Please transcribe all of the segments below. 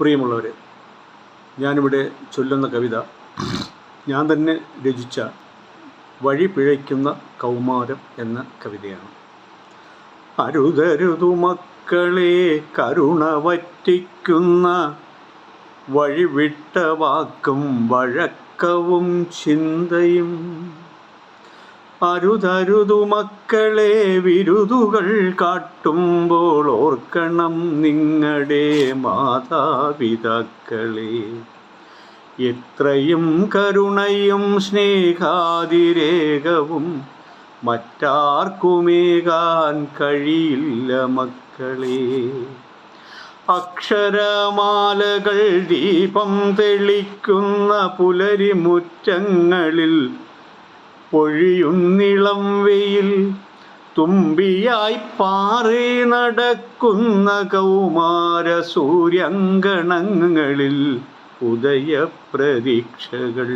പ്രിയമുള്ളവരെ ഞാനിവിടെ ചൊല്ലുന്ന കവിത ഞാൻ തന്നെ രചിച്ച വഴി പിഴയ്ക്കുന്ന കൗമാരം എന്ന കവിതയാണ്. അരുതരുതു മക്കളെ കരുണ വറ്റിക്കുന്ന വഴിവിട്ട വാക്കും വഴക്കവും ചിന്തയും അരുതരുതു മക്കളെ വിരുതുകൾ കാട്ടുമ്പോൾ ഓർക്കണം നിങ്ങളുടെ മാതാപിതാക്കളെ. എത്രയും കരുണയും സ്നേഹാതിരേകവും മറ്റാർക്കുമേകാൻ കഴിയില്ല മക്കളെ. അക്ഷരമാലകൾ ദീപം തെളിക്കുന്ന പുലരിമുറ്റങ്ങളിൽ പൊഴിയുന്നിളം വെയിൽ തുമ്പിയായി പാറി നടക്കുന്ന കൗമാര സൂര്യങ്കണങ്ങളിൽ ഉദയപ്രതീക്ഷകൾ.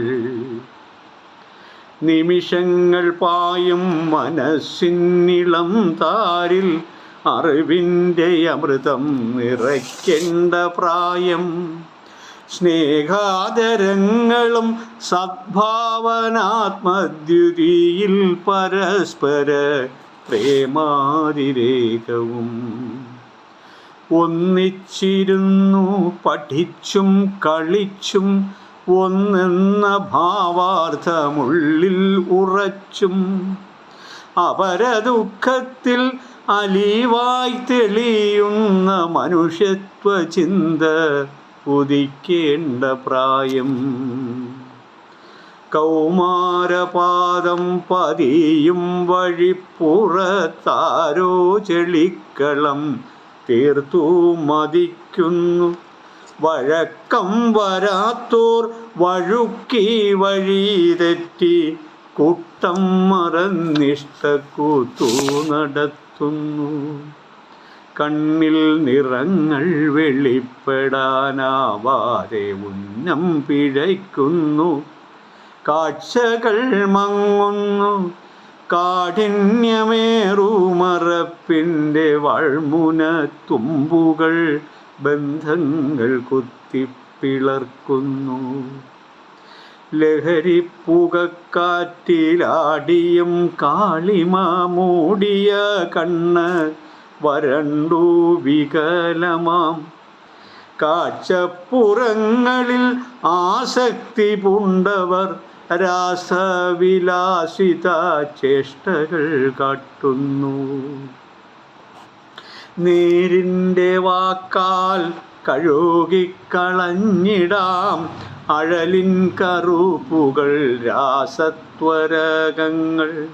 നിമിഷങ്ങൾ പായും മനസ്സിനിളം താരിൽ അറിവിന്റെ അമൃതം നിറയ്ക്കേണ്ട പ്രായം. സ്നേഹാദരങ്ങളും സദ്ഭാവനാത്മദ്യുതിയിൽ പരസ്പര പ്രേമാതിരേകവും. ഒന്നിച്ചിരുന്നു പഠിച്ചും കളിച്ചും ഒന്നെന്ന ഭാവാർത്ഥമുള്ളിൽ ഉറച്ചും. അപരദുഃഖത്തിൽ അലീവായി തെളിയുന്ന മനുഷ്യത്വ ചിന്ത ഉദിക്കേണ്ട പ്രായം. കൗമാരപാദം പതിയും വഴിപ്പുറത്താരോ ചെളിക്കളം തീർത്തു മതിക്കുന്നു. വഴക്കം വരാത്തോർ വഴുക്കി വഴി തെറ്റി കൂട്ടം മറന്നിഷ്ടക്കൂത്തു നടത്തുന്നു. കണ്ണിൽ നിറങ്ങൾ വെളിപ്പെടാനാവാതെ ഉന്നം പിഴയ്ക്കുന്നു. കാഴ്ചകൾ മങ്ങുന്നു. കാഠിന്യമേറുമറപ്പിന്റെ വൾമുന തുമ്പുകൾ ബന്ധങ്ങൾ കുത്തിപ്പിളർക്കുന്നു. ലഹരിപ്പുകക്കാറ്റിലാടിയും കാളിമ മൂടിയ കണ്ണ് വരണ്ടു വികലമാം. കാഴ്ചപ്പുറങ്ങളിൽ ആസക്തി പുണ്ടവർ രാസവിലാസിത ചേഷ്ടകൾ കാട്ടുന്നു. നേരിന്റെ വാക്കാൽ കഴുകിക്കളഞ്ഞിടാം. അഴലിൻ കറുപ്പുകൾ രാസത്വരകങ്ങൾ.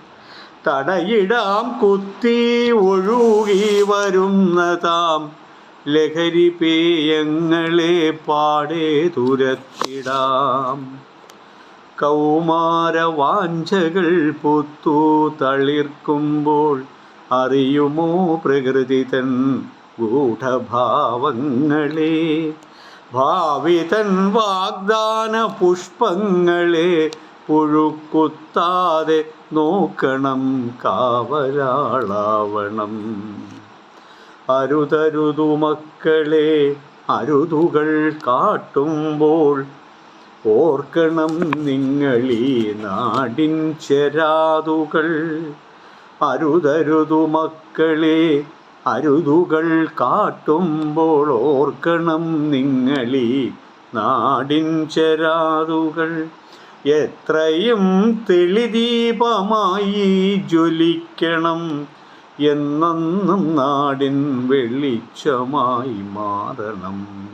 തടയിടാം കുത്തി ഒഴുകി വരുന്നതാം. ലഹരി പേയങ്ങളെ പാടെ തുരത്തിടാം. കൗമാരവാഞ്ചകൾ പുത്തു തളിർക്കുമ്പോൾ അറിയുമോ പ്രകൃതി തൻ ഗൂഢഭാവങ്ങളെ? ഭാവി തൻ വാഗ്ദാന പുഷ്പങ്ങളെ പുഴുക്കുത്താതെ നോക്കണം കാവലാളാവണം. അരുതരുതു മക്കളെ അരുതുകൾ കാട്ടുമ്പോൾ ഓർക്കണം നിങ്ങളീ നാടിൻ ചെരാതുകൾ. അരുതരുതു മക്കളെ അരുതുകൾ കാട്ടുമ്പോൾ ഓർക്കണം നിങ്ങളീ നാടിൻ ചെരാതുകൾ. എത്രയും തെളിദീപമായി ജ്വലിക്കണം എന്നെന്നും നാടിൻ വെളിച്ചമായി മാറണം.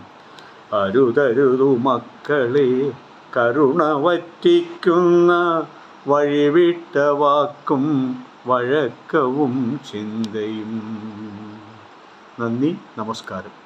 അരുതരുതു മക്കളെ കരുണ വറ്റിക്കുന്ന വഴിവിട്ട വാക്കും വഴക്കവും ചിന്തയും. നന്ദി നമസ്കാരം.